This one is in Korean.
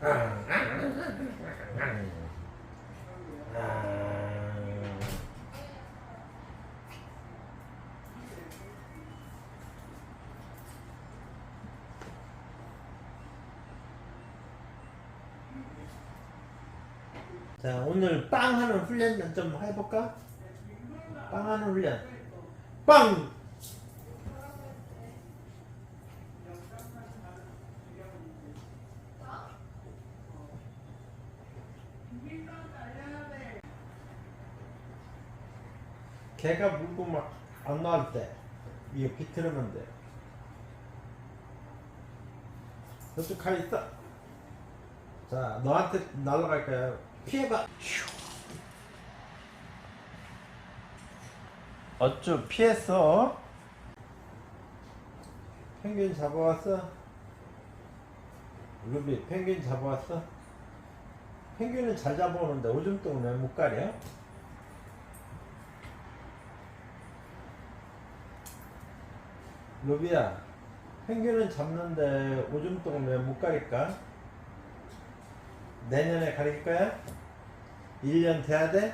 자 오늘 빵 하는 훈련 좀 해볼까? 빵 하는 훈련 빵! 개가 물고 막 안 나올 때 이거 비틀으면 돼 저쪽 가 있어 자 너한테 날아갈 거야 피해봐. 어쭈 피했어? 펭귄 잡아왔어? 루비 펭귄 잡아왔어? 펭귄은 잘 잡아오는데 오줌통은 왜못 가려? 루비야 펭귄은 잡는데 오줌통은 왜 못 가릴까? 내년에 가릴 거야? 1년 돼야 돼?